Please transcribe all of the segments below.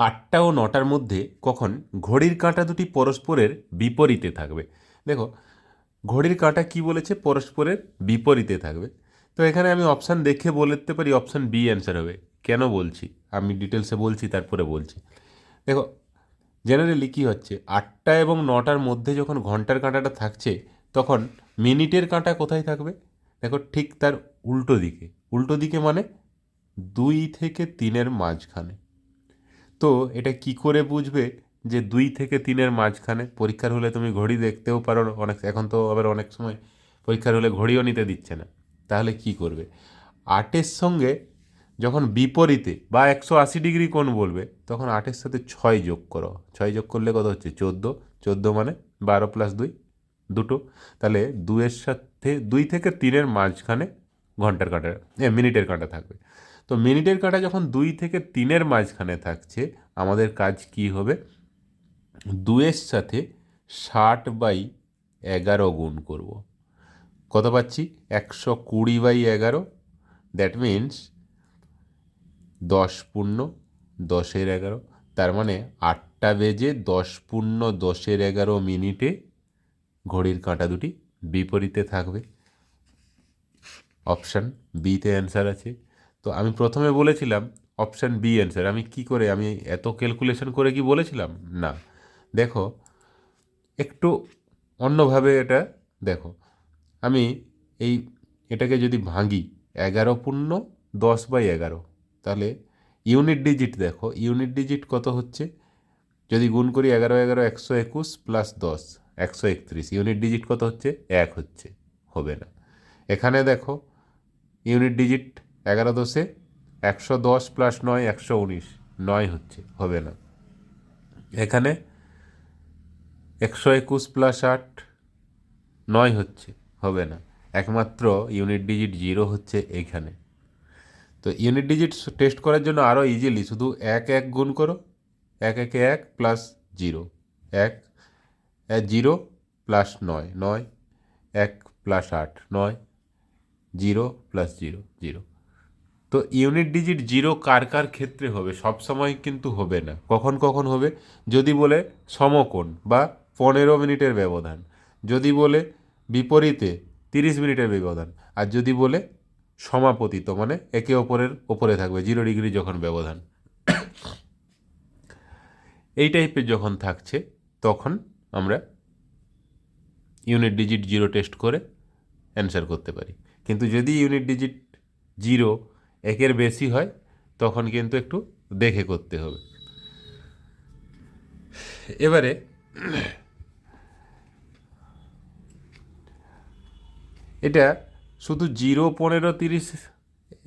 আটটা ও নটার মধ্যে কখন ঘড়ির কাঁটা দুটি পরস্পরের বিপরীতে থাকবে। দেখো, ঘড়ির কাঁটা কি বলেছে? পরস্পরের বিপরীতে থাকবে। তো এখানে আমি অপশান দেখে বলতে পারি, অপশান বি অ্যান্সার হবে। কেন বলছি? আমি ডিটেলসে বলছি, তারপরে বলছি। দেখো জেনারেলি কী হচ্ছে? আটটা এবং নটার মধ্যে যখন ঘণ্টার কাঁটাটা থাকছে, তখন মিনিটের কাঁটা কোথায় থাকবে? দেখো, ঠিক তার উল্টো দিকে। উল্টো দিকে মানে দুই থেকে তিনের মাঝখানে। তো এটা কি করে বুঝবে যে দুই থেকে তিনের মাঝখানে? পরীক্ষার হলে তুমি ঘড়ি দেখতেও পারো অনেক এখন তো আবার অনেক সময় পরীক্ষার হলে ঘড়িও নিতে দিচ্ছে না। তাহলে কি করবে? আটের সঙ্গে যখন বিপরীতে বা একশো আশি ডিগ্রি কোণ বলবে, তখন আটের সাথে ছয় যোগ করো। ছয় যোগ করলে কত হচ্ছে? চোদ্দ। চোদ্দ মানে বারো প্লাস দুই, দুটো। তাহলে দুয়ের সাথে দুই থেকে তিনের মাঝখানে ঘণ্টার কাঁটা মিনিটের কাঁটা থাকবে। তো মিনিটের কাঁটা যখন দুই থেকে তিনের মাঝখানে থাকছে, আমাদের কাজ কি হবে? দুয়ের সাথে ষাট বাই এগারো গুণ করব। কত পাচ্ছি? একশো কুড়ি বাই এগারো। দ্যাট মিন্স দশ পূর্ণ দশের এগারো। তার মানে আটটা বেজে দশ পূর্ণ দশের এগারো মিনিটে ঘড়ির কাঁটা দুটি বিপরীতে থাকবে। অপশান বিতে অ্যান্সার আছে। তো আমি প্রথমে বলেছিলাম অপশান বি অ্যান্সার আমি কি করে, আমি এত ক্যালকুলেশন করে কি বলেছিলাম? না। দেখো, একটু অন্যভাবে এটা দেখো। আমি এই এটাকে যদি ভাঙি, এগারো পূর্ণ দশ বাই এগারো, তাহলে ইউনিট ডিজিট দেখো ইউনিট ডিজিট কত হচ্ছে? যদি গুণ করি এগারো এগারো, একশো একুশ প্লাস দশ, একশো একত্রিশ ইউনিট ডিজিট কত হচ্ছে? এক হচ্ছে, হবে না। এখানে দেখো ইউনিট ডিজিট এগারো দশে একশো দশ প্লাস নয়, একশো উনিশ। নয় হচ্ছে, হবে না। এখানে একশো একুশ প্লাস আট, নয় হচ্ছে, হবে না। একমাত্র ইউনিট ডিজিট জিরো হচ্ছে এইখানে তো ইউনিট ডিজিট টেস্ট করার জন্য আরও ইজিলি শুধু এক এক গুণ করো। এক একে এক প্লাস জিরো এক জিরো প্লাস নয়। নয়, এক প্লাস আট। নয় জিরো প্লাস জিরো জিরো তো ইউনিট ডিজিট জিরো কার কার ক্ষেত্রে হবে? সব সময় কিন্তু হবে না। কখন কখন হবে? যদি বলে সমকোণ বা পনেরো মিনিটের ব্যবধান। যদি বলে বিপরীতে তিরিশ মিনিটের ব্যবধান। আর যদি বলে সমাপতিত মানে একে অপরের ওপরে থাকবে, জিরো ডিগ্রি যখন ব্যবধান। এই টাইপের যখন থাকছে, তখন আমরা ইউনিট ডিজিট জিরো টেস্ট করে অ্যান্সার করতে পারি। কিন্তু যদি ইউনিট ডিজিট জিরো একের বেশি হয়, তখন কিন্তু একটু দেখে করতে হবে। এবারে এটা শুধু জিরো, পনেরো, তিরিশ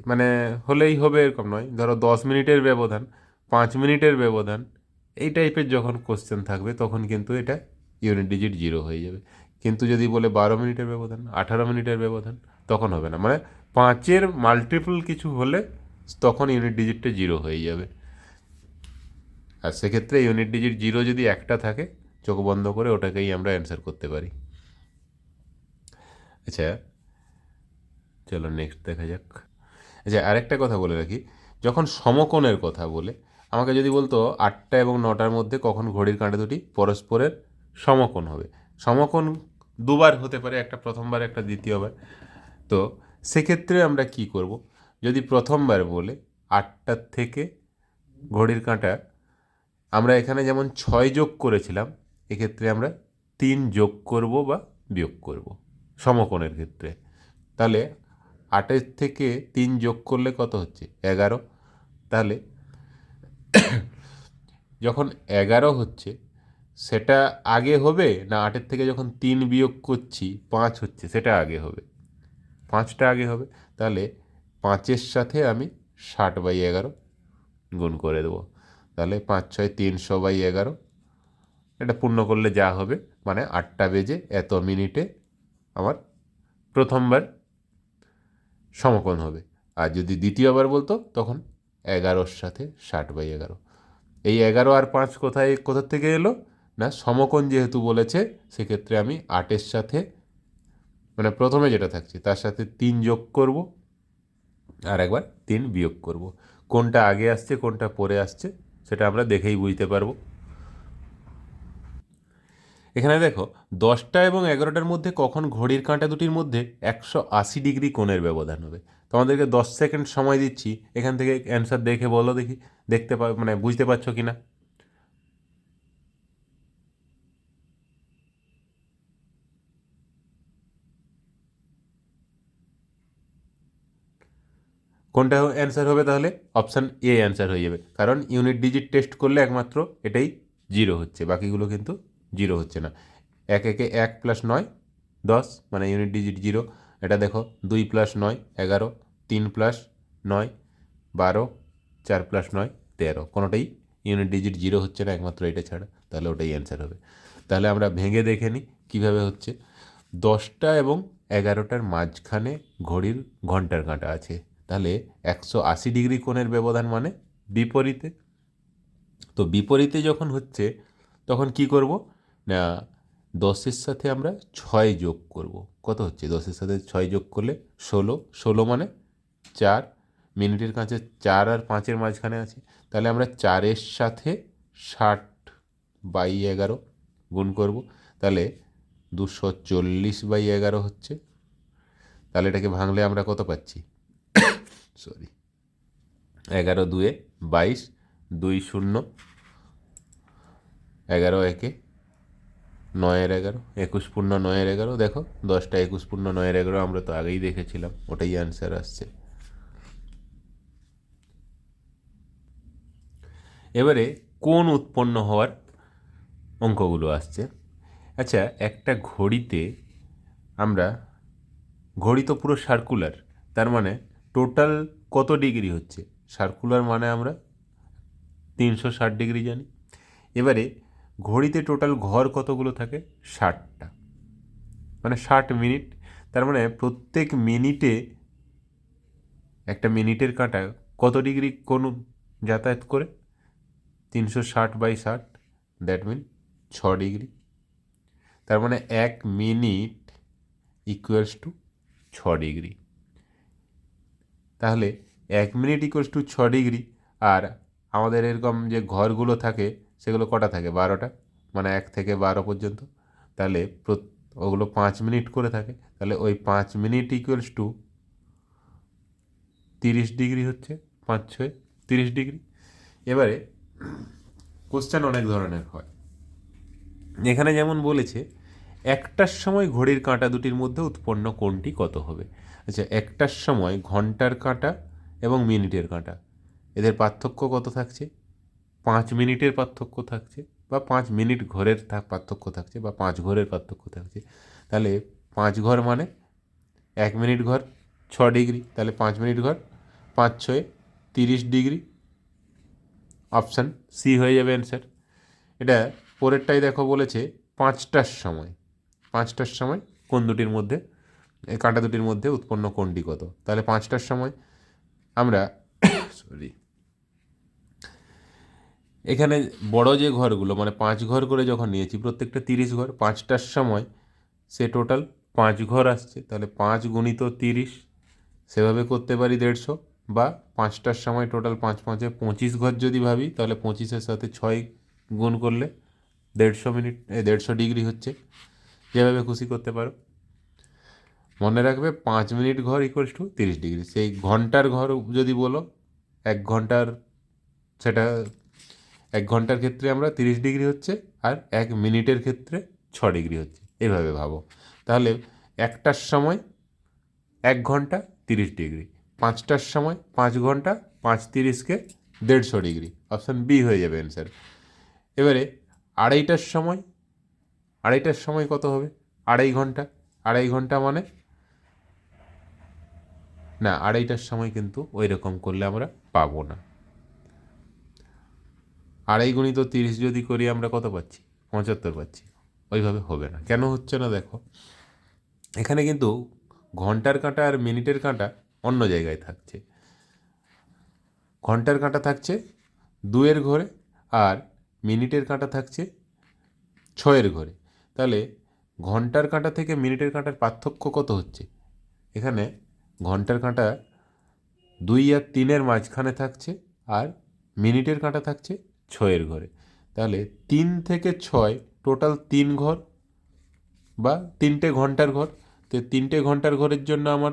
মানে হলেই হবে এরকম নয়। ধরো দশ মিনিটের ব্যবধান, পাঁচ মিনিটের ব্যবধান, এই টাইপের যখন কোশ্চেন থাকবে, তখন কিন্তু এটা ইউনিট ডিজিট জিরো হয়ে যাবে। কিন্তু যদি বলে বারো মিনিটের ব্যবধান, আঠারো মিনিটের ব্যবধান, তখন হবে না। মানে পাঁচের মাল্টিপল কিছু হলে তখন ইউনিট ডিজিটটা জিরো হয়ে যাবে। আর সেক্ষেত্রে ইউনিট ডিজিট জিরো যদি একটা থাকে, চোখ বন্ধ করে ওটাকেই আমরা অ্যান্সার করতে পারি। আচ্ছা চলো নেক্সট দেখা যাক। আচ্ছা আরেকটা কথা বলে রাখি। যখন সমকোণের কথা বলে, আমাকে যদি বলতো আটটা এবং নটার মধ্যে কখন ঘড়ির কাঁটা দুটি, পরস্পরের সমকোণ হবে। সমকোণ দুবার হতে পারে, একটা প্রথমবার, একটা দ্বিতীয়বার। তো সেক্ষেত্রে আমরা কি করব? যদি প্রথমবার বলে আটটার থেকে ঘড়ির কাঁটা, আমরা এখানে যেমন ছয় যোগ করেছিলাম, এক্ষেত্রে আমরা তিন যোগ করব বা বিয়োগ করব সমকোণের ক্ষেত্রে। তাহলে আটের থেকে তিন যোগ করলে কত হচ্ছে? এগারো। তাহলে যখন এগারো হচ্ছে, সেটা আগে হবে না আটের থেকে যখন তিন বিয়োগ করছি, পাঁচ হচ্ছে, সেটা আগে হবে? পাঁচটা আগে হবে, তাহলে পাঁচের সাথে আমি ষাট বাই এগারো গুণ করে দেবো। তাহলে পাঁচ, ছয়, তিনশো বাই এগারো। এটা পূর্ণ করলে যা হবে মানে আটটা বেজে এত মিনিটে আমার প্রথমবার সমকোণ হবে। আর যদি দ্বিতীয়বার বলতো, তখন এগারোর সাথে ষাট বাই এগারো। এই এগারো আর পাঁচ কোথায়, কোথার থেকে এলো? না, সমকোণ যেহেতু বলেছে, সেক্ষেত্রে আমি আটের সাথে মানে প্রথমে যেটা থাকছে, তার সাথে তিন যোগ করব আর একবার তিন বিয়োগ করব। কোনটা আগে আসছে, কোনটা পরে আসছে, সেটা আমরা দেখেই বুঝতে পারব। এখানে দেখো, দশটা এবং এগারোটার মধ্যে কখন ঘড়ির কাঁটা দুটির মধ্যে একশো আশি ডিগ্রি কোণের ব্যবধান হবে? তোমাদেরকে দশ সেকেন্ড সময় দিচ্ছি, এখান থেকে অ্যান্সার দেখে বলো দেখি, দেখতে পা মানে বুঝতে পারছ কি না কোনটা অ্যান্সার হবে তাহলে? অপশান এ অ্যান্সার হয়ে যাবে। কারণ ইউনিট ডিজিট টেস্ট করলে একমাত্র এটাই জিরো হচ্ছে, বাকিগুলো কিন্তু জিরো হচ্ছে না। এক একে এক প্লাস নয়, দশ মানে ইউনিট ডিজিট জিরো এটা দেখো, দুই প্লাস নয়, এগারো, তিন প্লাস নয়, বারো, চার প্লাস নয়, তেরো। কোনোটাই ইউনিট ডিজিট জিরো হচ্ছে না, একমাত্র এটা ছাড়া। তাহলে ওটাই অ্যান্সার হবে। তাহলে আমরা ভেঙে দেখে নিই কীভাবে হচ্ছে। দশটা এবং এগারোটার মাঝখানে ঘড়ির ঘণ্টার কাঁটা আছে। তাহলে একশো আশি ডিগ্রি কোণের ব্যবধান মানে বিপরীতে। তো বিপরীতে যখন হচ্ছে, তখন কি করব? না, দশের সাথে আমরা ছয় যোগ করব। কত হচ্ছে? দশের সাথে ছয় যোগ করলে ষোলো। ষোলো মানে চার। মিনিটের কাছে চার আর পাঁচের মাঝখানে আছে। তাহলে আমরা চারের সাথে ষাট বাই এগারো গুণ করব। তাহলে দুশো চল্লিশ বাই এগারো হচ্ছে। তাহলে এটাকে ভাঙলে আমরা কত পাচ্ছি? সরি, এগারো দুয়ে বাইশ, দুই শূন্য, এগারো একে নয়ের এগারো, একুশ পূর্ণ নয়ের এগারো, দেখো দশটা একুশ পূর্ণ নয়ের এগারো আমরা তো আগেই দেখেছিলাম, ওটাই অ্যান্সার আসছে। এবারে কোন উৎপন্ন হওয়ার অঙ্কগুলো আসছে? আচ্ছা একটা ঘড়িতে আমরা, ঘড়ি তো পুরো সার্কুলার তার মানে টোটাল কত ডিগ্রি হচ্ছে? সার্কুলার মানে আমরা তিনশো ষাট ডিগ্রি জানি। এবারে ঘড়িতে টোটাল ঘর কতগুলো থাকে? ষাটটা। মানে ষাট মিনিট। তার মানে প্রত্যেক মিনিটে, একটা মিনিটের কাঁটা কত ডিগ্রি কোন যাতায়াত করে? তিনশো ষাট বাই ষাট, দ্যাট মিন ছ ডিগ্রি। তার মানে এক মিনিট ইকুয়ালস টু ছ ডিগ্রি। তাহলে এক মিনিট ইকুয়ালস টু ছ ডিগ্রি আর আমাদের এরকম যে ঘরগুলো থাকে, সেগুলো কটা থাকে? বারোটা? মানে এক থেকে বারো পর্যন্ত। তাহলে ওগুলো পাঁচ মিনিট করে থাকে। তাহলে ওই পাঁচ মিনিট ইকুয়ালস টু তিরিশ ডিগ্রি হচ্ছে, পাঁচ ছয়, তিরিশ ডিগ্রি এবারে কোশ্চেন অনেক ধরনের হয়। এখানে যেমন বলেছে, একটার সময় ঘড়ির কাঁটা দুটির মধ্যে উৎপন্ন কোণটি কত হবে? আচ্ছা একটার সময় ঘণ্টার কাঁটা এবং মিনিটের কাঁটা। এদের পার্থক্য কত থাকছে? পাঁচ মিনিটের পার্থক্য থাকছে বা পাঁচ মিনিট ঘরের পার্থক্য থাকছে বা পাঁচ ঘরের পার্থক্য থাকছে। তাহলে পাঁচ ঘর মানে এক মিনিট ঘর, ছ ডিগ্রি। তাহলে পাঁচ মিনিট ঘর, পাঁচ ছয়ে, তিরিশ ডিগ্রি। অপশান সি হয়ে যাবে অ্যান্সার। এটা পরেরটাই দেখো বলেছে পাঁচটার সময়। পাঁচটার সময় কোন দুটির মধ্যে এই কাঁটা দুটির মধ্যে উৎপন্ন কোনটি কত? তাহলে পাঁচটার সময় আমরা সরি এখানে বড় যে ঘরগুলো মানে পাঁচ ঘর করে যখন নিয়েছি, প্রত্যেকটা তিরিশ ঘর, পাঁচটার সময় সে টোটাল পাঁচ ঘর আসছে। তাহলে পাঁচ গুণিত তিরিশ, সেভাবে করতে পারি দেড়শো, বা পাঁচটার সময় টোটাল পাঁচ পাঁচে পঁচিশ ঘর যদি ভাবি, তাহলে পঁচিশের সাথে ছয় গুণ করলে দেড়শো মিনিট দেড়শো ডিগ্রি হচ্ছে। যেভাবে খুশি করতে পারো। মনে রাখবে পাঁচ মিনিট ঘর ইকুয়ালস টু তিরিশ ডিগ্রি সেই ঘণ্টার ঘর যদি বলো, এক ঘণ্টার সেটা, এক ঘণ্টার ক্ষেত্রে আমরা তিরিশ ডিগ্রি হচ্ছে আর এক মিনিটের ক্ষেত্রে ছ ডিগ্রি হচ্ছে। এভাবে ভাবো। তাহলে একটার সময় এক ঘণ্টা তিরিশ ডিগ্রি পাঁচটার সময় পাঁচ ঘণ্টা পাঁচ তিরিশকে দেড়শো ডিগ্রি অপশান বি হয়ে যাবে অ্যান্সার এবারে আড়াইটার সময় আড়াইটার সময় কত হবে? আড়াই ঘণ্টা। আড়াই ঘণ্টা মানে না, আড়াইটার সময় কিন্তু ওই রকম করলে আমরা পাবো না। আড়াই গুণিত তিরিশ যদি করি, আমরা কত পাচ্ছি? পঁচাত্তর পাচ্ছি। ওইভাবে হবে না। কেন হচ্ছে না দেখো, এখানে কিন্তু ঘণ্টার কাঁটা আর মিনিটের কাঁটা অন্য জায়গায় থাকছে। ঘণ্টার কাঁটা থাকছে দুয়ের ঘরে আর মিনিটের কাঁটা থাকছে ছয়ের ঘরে। তাহলে ঘণ্টার কাঁটা থেকে মিনিটের কাঁটার পার্থক্য কত হচ্ছে? এখানে ঘণ্টার কাঁটা দুই আর তিনের মাঝখানে থাকছে আর মিনিটের কাঁটা থাকছে ছয়ের ঘরে। তাহলে তিন থেকে ছয় টোটাল তিন ঘর বা তিনটে ঘণ্টার ঘর। তো তিনটে ঘণ্টার ঘরের জন্য আমার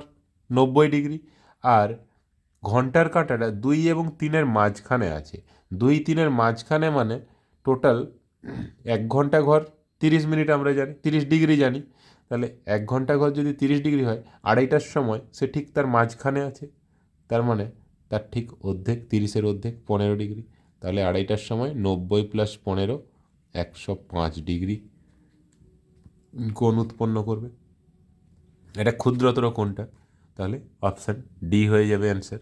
নব্বই ডিগ্রি। আর ঘণ্টার কাঁটাটা দুই এবং তিনের মাঝখানে আছে। দুই তিনের মাঝখানে মানে টোটাল এক ঘণ্টা ঘর, তিরিশ মিনিট আমরা জানি, তিরিশ ডিগ্রি জানি। তাহলে এক ঘণ্টা ঘর যদি তিরিশ ডিগ্রি হয়, আড়াইটার সময় সে ঠিক তার মাঝখানে আছে। তার মানে তার ঠিক অর্ধেক, তিরিশের অর্ধেক, পনেরো ডিগ্রি। তাহলে আড়াইটার সময় নব্বই প্লাস পনেরো, একশো পাঁচ ডিগ্রি। কোণ উৎপন্ন করবে? এটা ক্ষুদ্রতর কোনটা তাহলে অপশান ডি হয়ে যাবে অ্যান্সার।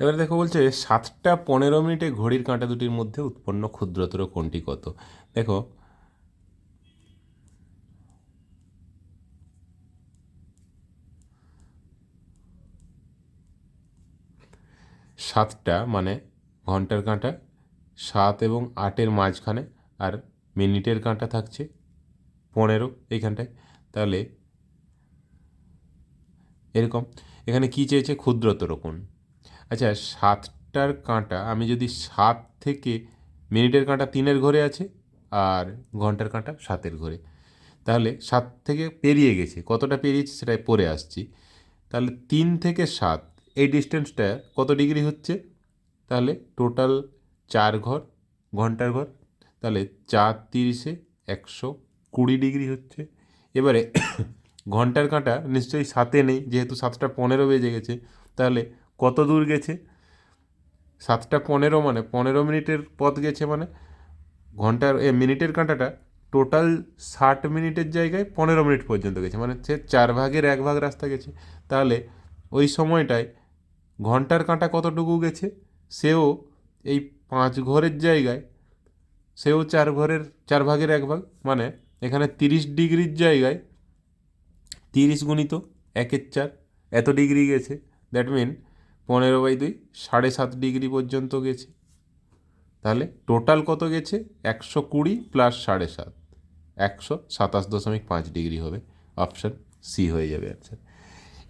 এবার দেখো বলছে, সাতটা পনেরো মিনিটে ঘড়ির কাঁটা দুটির মধ্যে উৎপন্ন ক্ষুদ্রতর কোনটি কত? দেখো। সাতটা মানে ঘণ্টার কাঁটা, সাত এবং আটের মাঝখানে আর মিনিটের কাঁটা থাকছে পনেরো এইখানটায়। তাহলে এরকম। এখানে কি চেয়েছে? ক্ষুদ্রতর কোণ আচ্ছা সাতটার কাঁটা, আমি যদি সাত থেকে, মিনিটের কাঁটা তিনের ঘরে আছে আর ঘণ্টার কাঁটা সাতের ঘরে তাহলে সাত থেকে পেরিয়ে গেছে। কতটা পেরিয়েছে সেটাই পরে আসছি। তাহলে তিন থেকে সাত, এই ডিস্টেন্সটা কত ডিগ্রি হচ্ছে? তাহলে টোটাল চার ঘর, ঘণ্টার ঘর, তাহলে চার তিরিশে একশো কুড়ি ডিগ্রি হচ্ছে। এবারে ঘণ্টার কাঁটা নিশ্চয়ই সাতে নেই, যেহেতু সাতটা পনেরো বেজে গেছে। তাহলে কত দূর গেছে? সাতটা পনেরো মানে পনেরো মিনিটের পথ গেছে মানে ঘণ্টার, এ মিনিটের কাঁটাটা টোটাল ষাট মিনিটের জায়গায় পনেরো মিনিট পর্যন্ত গেছে। মানে সে চার ভাগের এক ভাগ রাস্তা গেছে। তাহলে ওই সময়টায় ঘণ্টার কাঁটা কতটুকু গেছে? সেও এই পাঁচ ঘরের জায়গায়, সেও চার ঘরের, চার ভাগের এক ভাগ মানে এখানে তিরিশ ডিগ্রির জায়গায় তিরিশ গুণিত একের চার এত ডিগ্রি গেছে। দ্যাট মিন পনেরো বাই দুই সাড়ে সাত ডিগ্রি পর্যন্ত গেছে। তাহলে টোটাল কত গেছে? একশো কুড়ি প্লাস সাড়ে সাত। একশো সাতাশ দশমিক পাঁচ ডিগ্রি হবে। অপশান সি হয়ে যাবে অ্যান্সার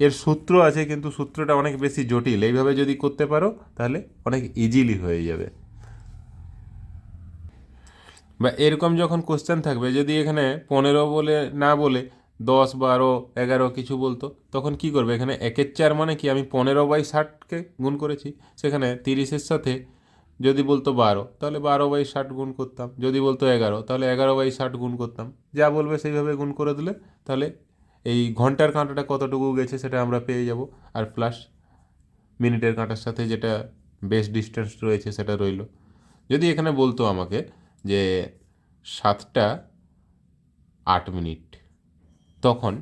এর সূত্র আছে কিন্তু সূত্রটা অনেক বেশি জটিল। এইভাবে যদি করতে পারো, তাহলে অনেক ইজিলি হয়ে যাবে। বা এরকম যখন কোশ্চেন থাকবে, যদি এখানে পনেরো বলে, না বলে দশ, বারো, এগারো কিছু বলতো, তখন কি করবে? এখানে একের চার মানে কি? আমি পনেরো বাই ষাটকে গুণ করেছি। সেখানে তিরিশের সাথে যদি বলতো বারো, তাহলে বারো বাই ষাট গুণ করতাম। যদি বলতো এগারো, তাহলে এগারো বাই ষাট গুণ করতাম। যা বলবে সেইভাবে গুণ করে দিলে, তাহলে এই ঘণ্টার কাঁটাটা কতটুকু গেছে সেটা আমরা পেয়ে যাব। আর প্লাস মিনিটের কাঁটার সাথে যেটা বেস্ট ডিস্টেন্স রয়েছে সেটা রইল। যদি এখানে বলতো আমাকে যে সাতটা আট মিনিট, তখন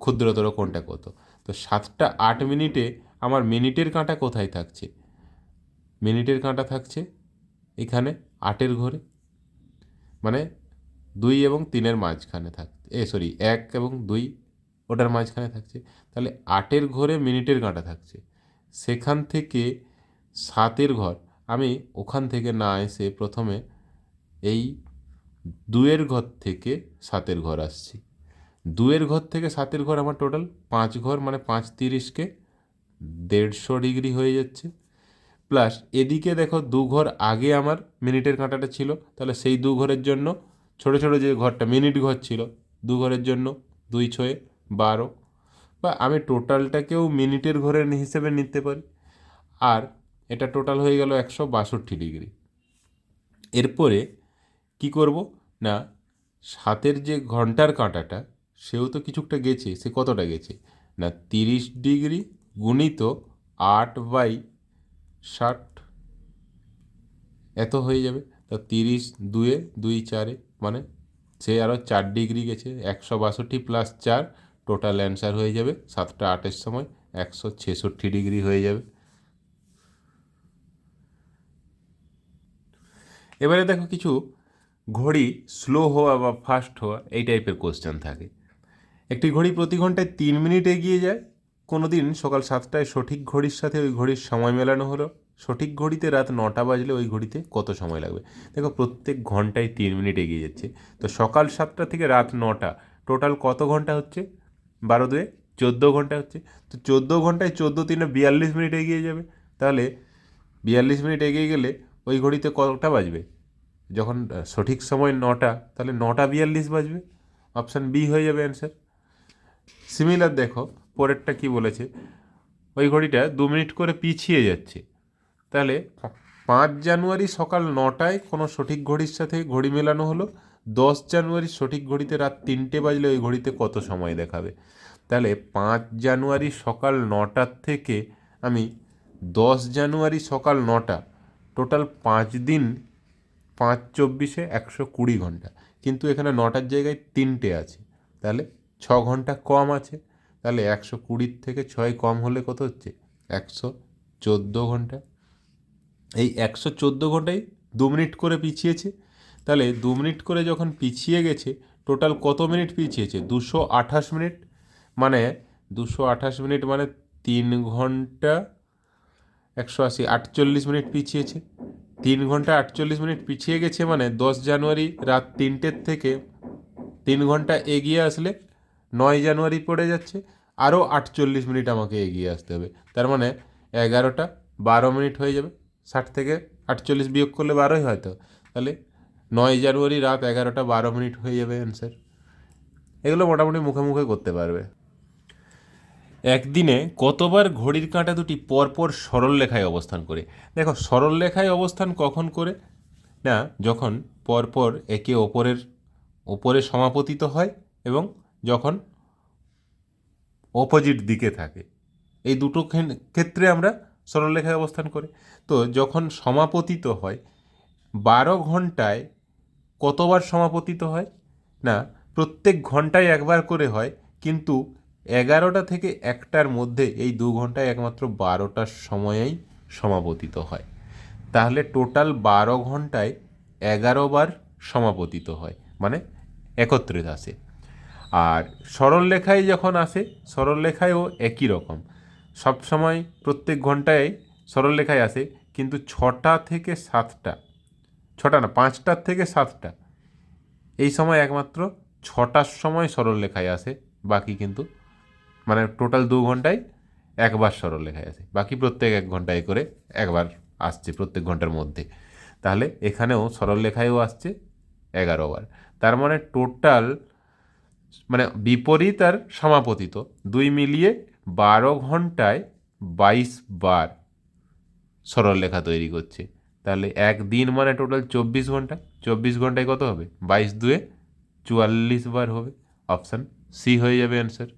ক্ষুদ্রতর কোনটা কত? তো সাতটা আট মিনিটে আমার মিনিটের কাঁটা কোথায় থাকছে? মিনিটের কাঁটা থাকছে এখানে, আটের ঘরে। মানে দুই এবং তিনের মাঝখানে থাক, এ সরি, এক এবং দুই ওটার মাঝখানে থাকছে। তাহলে আটের ঘরে মিনিটের কাঁটা থাকছে। সেখান থেকে সাতের ঘর, আমি ওখান থেকে না এসে প্রথমে এই দুয়ের ঘর থেকে সাতের ঘর আসছি। দুয়ের ঘর থেকে সাতের ঘর আমার টোটাল পাঁচ ঘর মানে পাঁচ তিরিশকে দেড়শো ডিগ্রি হয়ে যাচ্ছে। প্লাস এদিকে দেখো দু ঘর আগে আমার মিনিটের কাঁটাটা ছিল, তাহলে সেই দু ঘরের জন্য ছোটো ছোটো যে ঘরটা মিনিট ঘর ছিল, দু ঘরের জন্য দুই ছয়ে বারো। বা আমি টোটালটাকেও মিনিটের ঘরের হিসেবে নিতে পারি। আর এটা টোটাল হয়ে গেল একশো বাষট্টি ডিগ্রি। এরপরে কি করব? না, সাতের যে ঘণ্টার কাঁটাটা, সেও তো কিছুটা গেছে, সে কতটা গেছে? না, তিরিশ ডিগ্রি গুণিত আট বাই ষাট। এত হয়ে যাবে। তা তিরিশ দুয়ে দুই চারে মানে সে আরও চার ডিগ্রি গেছে, একশো বাষট্টি প্লাস চার টোটাল অ্যান্সার হয়ে যাবে সাতটা আটের সময়, একশো ছেষট্টি ডিগ্রি হয়ে যাবে। এবারে দেখো কিছু ঘড়ি স্লো হওয়া বা ফাস্ট হওয়া, এই টাইপের কোশ্চেন থাকে। একটি ঘড়ি প্রতি ঘন্টায় তিন মিনিট এগিয়ে যায় কোনো দিন সকাল সাতটায় সঠিক ঘড়ির সাথে ওই ঘড়ির সময় মেলানো হলো। সঠিক ঘড়িতে রাত নটা বাজলে ওই ঘড়িতে কত সময় লাগবে? দেখো, প্রত্যেক ঘন্টায় তিন মিনিট এগিয়ে যাচ্ছে। তো সকাল সাতটা থেকে রাত নটা, টোটাল কত ঘণ্টা হচ্ছে? বারো দুয়ে চোদ্দ ঘণ্টা হচ্ছে। তো চোদ্দ ঘন্টায় চোদ্দ তিনে বিয়াল্লিশ মিনিট এগিয়ে যাবে। তাহলে বিয়াল্লিশ মিনিট এগিয়ে গেলে ওই ঘড়িতে কটা বাজবে? যখন সঠিক সময় নটা, তাহলে নটা বিয়াল্লিশ বাজবে। অপশান বি হয়ে যাবে অ্যান্সার। সিমিলার দেখো পরেরটা কি বলেছে? ওই ঘড়িটা দু মিনিট করে পিছিয়ে যাচ্ছে। তাহলে পাঁচ জানুয়ারি সকাল নটায় কোনো সঠিক ঘড়ির সাথে ঘড়ি মেলানো হলো? দশ জানুয়ারি সঠিক ঘড়িতে রাত তিনটে বাজলে ওই ঘড়িতে কত সময় দেখাবে? তাহলে পাঁচ জানুয়ারি সকাল নটার থেকে আমি দশ জানুয়ারি সকাল নটা, টোটাল পাঁচ দিন পাঁচ চব্বিশে একশো কুড়ি ঘণ্টা। কিন্তু এখানে নটার জায়গায় তিনটে আছে। তাহলে ছ ঘণ্টা কম আছে। তাহলে একশো কুড়ির থেকে ছয় কম হলে কত হচ্ছে? একশো চোদ্দ ঘণ্টা। এই একশো চোদ্দ ঘন্টায় দু মিনিট করে পিছিয়েছে। তাহলে দু মিনিট করে যখন পিছিয়ে গেছে, টোটাল কত মিনিট পিছিয়েছে? দুশো আঠাশ মিনিট। মানে দুশো আঠাশ মিনিট মানে তিন ঘণ্টা একশো আশি, আটচল্লিশ মিনিট পিছিয়েছে। তিন ঘণ্টা আটচল্লিশ মিনিট পিছিয়ে গেছে মানে দশ জানুয়ারি রাত তিনটের থেকে তিন ঘণ্টা এগিয়ে আসলে নয় জানুয়ারি পড়ে যাচ্ছে, আরও আটচল্লিশ মিনিট আমাকে এগিয়ে আসতে হবে। তার মানে এগারোটা বারো মিনিট হয়ে যাবে। ষাট থেকে আটচল্লিশ বিয়োগ করলে বারোই হয়তো তাহলে নয় জানুয়ারি রাত এগারোটা বারো মিনিট হয়ে যাবে অ্যান্সার এগুলো মোটামুটি মুখে মুখে করতে পারবে। একদিনে কতবার ঘড়ির কাঁটা দুটি পরপর সরল রেখায় অবস্থান করে? দেখো, সরল রেখায় অবস্থান কখন করে? না, যখন পরপর একে অপরের, ওপরে সমাপতিত হয় এবং যখন অপোজিট দিকে থাকে। এই দুটো ক্ষেত্রে আমরা সরলরেখায় অবস্থান করি। তো যখন সমাপতিত হয়, বারো ঘন্টায় কতবার সমাপতিত হয়? না, প্রত্যেক ঘন্টায় একবার করে হয়, কিন্তু এগারোটা থেকে একটার মধ্যে এই দু ঘন্টায় একমাত্র বারোটার সময়েই সমাপতিত হয়। তাহলে টোটাল বারো ঘন্টায় এগারো বার সমাপতিত হয় মানে একত্রিত আসে আর সরল লেখায় যখন আসে সরল লেখায়ও একই রকম। সব সময় প্রত্যেক ঘন্টায় সরল লেখায় আসে, কিন্তু ছটা থেকে সাতটা, ছটা না পাঁচটার থেকে সাতটা, এই সময় একমাত্র ছটার সময় সরল লেখায় আসে, বাকি কিন্তু মানে টোটাল দু ঘন্টায় একবার সরল লেখায় আসে, বাকি প্রত্যেক এক ঘন্টায় করে একবার আসছে প্রত্যেক ঘণ্টার মধ্যে। তাহলে এখানেও সরল লেখায়ও আসছে এগারো বার। তার মানে টোটাল মানে বিপরীত আর সমাপতিত। দুই মিলিয়ে বারো ঘন্টায় বাইশ বার সরল লেখা তৈরি করছে। তাহলে এক দিন মানে টোটাল চব্বিশ ঘণ্টা। চব্বিশ ঘন্টায় কত হবে? বাইশ দুয়ে চুয়াল্লিশ বার হবে। অপশান সি হয়ে যাবে অ্যান্সার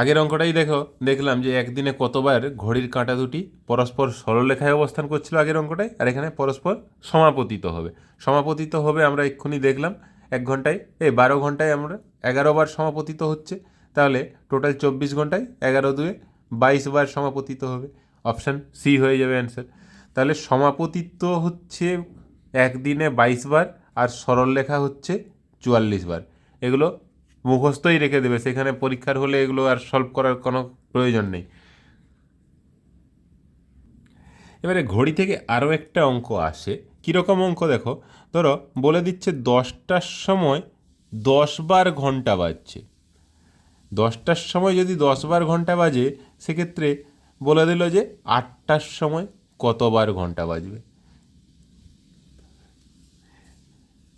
আগের অঙ্কটাই দেখো, দেখলাম যে একদিনে কতবার ঘড়ির কাঁটা দুটি পরস্পর সরলরেখায় অবস্থান করছিল আগের অঙ্কটায়, আর এখানে পরস্পর সমাপতিত হবে। সমাপতিত হবে আমরা এক্ষুনি দেখলাম। এক ঘন্টায়, এই বারো ঘন্টায় আমরা এগারো বার সমাপতিত হচ্ছে, তাহলে টোটাল চব্বিশ ঘন্টায় এগারো দুয়ে বাইশ বার সমাপতিত হবে। অপশান সি হয়ে যাবে অ্যান্সার তাহলে সমাপতিত্ব হচ্ছে একদিনে বাইশ বার আর সরল লেখা হচ্ছে চুয়াল্লিশ বার। এগুলো মুখস্থই রেখে দেবে, সেখানে পরীক্ষার হলে এগুলো আর সলভ করার কোনো প্রয়োজন নেই। এবারে ঘড়ি থেকে আরও একটা অঙ্ক আসে। কীরকম অঙ্ক দেখো? ধরো, বলে দিচ্ছে দশটার সময় দশ বার ঘণ্টা বাজছে। দশটার সময় যদি দশ বার ঘণ্টা বাজে, সেক্ষেত্রে বলে দিল যে আটটার সময় কতবার ঘণ্টা বাজবে।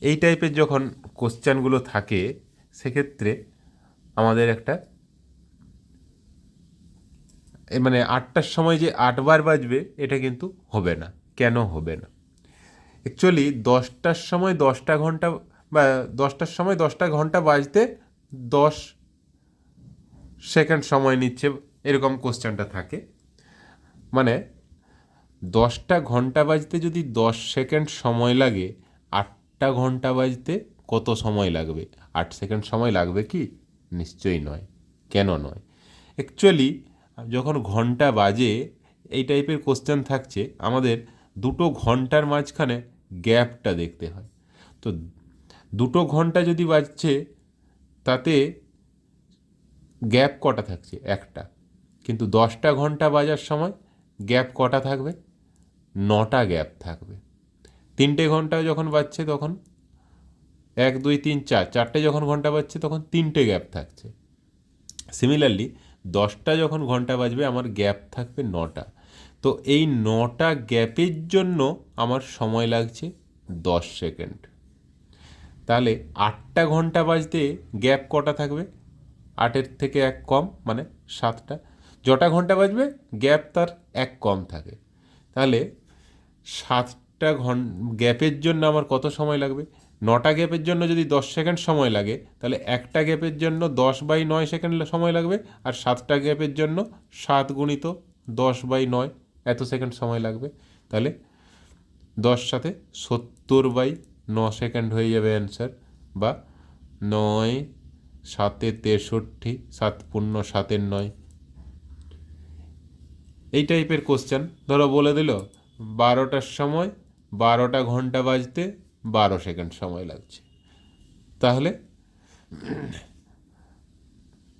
এই টাইপের যখন কোশ্চেনগুলো থাকে, সেক্ষেত্রে আমাদের একটা মানে আটটার সময় যে আটবার বাজবে, এটা কিন্তু হবে না। কেন হবে না? অ্যাকচুয়ালি দশটার সময় দশটা ঘণ্টা বা দশটার সময় দশটা ঘণ্টা বাজতে দশ সেকেন্ড সময় নিচ্ছে এরকম কোশ্চেনটা থাকে। মানে দশটা ঘণ্টা বাজতে যদি দশ সেকেন্ড সময় লাগে, আটটা ঘণ্টা বাজতে কত সময় লাগবে? আট সেকেন্ড সময় লাগবে কি? নিশ্চয়ই নয়। কেন নয়? অ্যাকচুয়ালি যখন ঘণ্টা বাজে, এই টাইপের কোশ্চেন থাকছে। আমাদের দুটো ঘণ্টার মাঝখানে গ্যাপটা দেখতে হয়। তো দুটো ঘণ্টা যদি বাজছে, তাতে গ্যাপ কটা থাকছে? একটা। কিন্তু দশটা ঘণ্টা বাজার সময় গ্যাপ কটা থাকবে? নটা গ্যাপ থাকবে। তিনটে ঘণ্টা যখন বাজছে তখন এক, দুই, তিন, চার, চারটে যখন ঘণ্টা বাজছে তখন তিনটে গ্যাপ থাকছে। সিমিলারলি দশটা যখন ঘণ্টা বাজবে, আমার গ্যাপ থাকবে নটা। তো এই নটা গ্যাপের জন্য আমার সময় লাগছে দশ সেকেন্ড। তাহলে আটটা ঘণ্টা বাজতে গ্যাপ কটা থাকবে? আটের থেকে এক কম মানে সাতটা। যটা ঘণ্টা বাজবে, গ্যাপ তার এক কম থাকে। তাহলে সাতটা ঘন, গ্যাপের জন্য আমার কত সময় লাগবে? নটা গ্যাপের জন্য যদি দশ সেকেন্ড সময় লাগে, তাহলে একটা গ্যাপের জন্য দশ বাই নয় সেকেন্ড সময় লাগবে, আর সাতটা গ্যাপের জন্য সাত গুণিত দশ বাই নয় এত সেকেন্ড সময় লাগবে। তাহলে দশ সাথে সত্তর বাই ন সেকেন্ড হয়ে যাবে অ্যান্সার বা নয় সাতে তেষট্টি, সাত পূর্ণ সাতের নয়। এই টাইপের কোশ্চেন, ধরো বলে দিল, বারোটার সময় বারোটা ঘণ্টা বাজতে বারো সেকেন্ড সময় লাগছে। তাহলে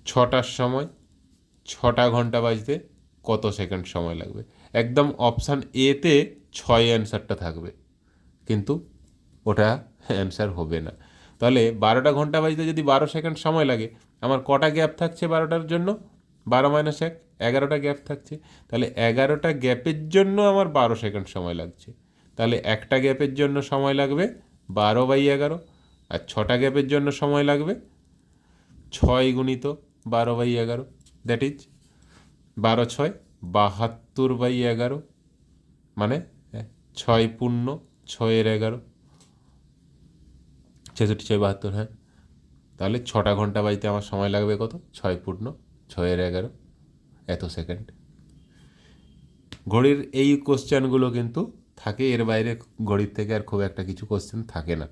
ছটার সময় ছটা ঘণ্টা বাজতে কত সেকেন্ড সময় লাগবে? একদম অপশান এতে ছয় অ্যান্সারটা থাকবে। কিন্তু ওটা অ্যান্সার হবে না। তাহলে বারোটা ঘণ্টা বাজতে যদি বারো সেকেন্ড সময় লাগে, আমার কটা গ্যাপ থাকছে বারোটার জন্য? বারো মাইনাস এক, এগারোটা গ্যাপ থাকছে। তাহলে এগারোটা গ্যাপের জন্য আমার বারো সেকেন্ড সময় লাগছে। তাহলে একটা গ্যাপের জন্য সময় লাগবে বারো বাই এগারো, আর ছটা গ্যাপের জন্য সময় লাগবে ছয় গুণিত বারো বাই এগারো। দ্যাট ইজ বারো ছয় বাহাত্তর বাই এগারো মানে এ, ছয় পূর্ণ ছয়ের এগারো। ছেষট্টি ছয় বাহাত্তর হ্যাঁ। তাহলে ছটা ঘণ্টা বাজতে আমার সময় লাগবে কত? ছয় পূর্ণ ছয়ের এগারো এত সেকেন্ড। ঘড়ির এই কোশ্চেনগুলো কিন্তু থাকে এর বাইরে ঘড়ির থেকে আর খুব একটা কিছু কোশ্চেন থাকে না।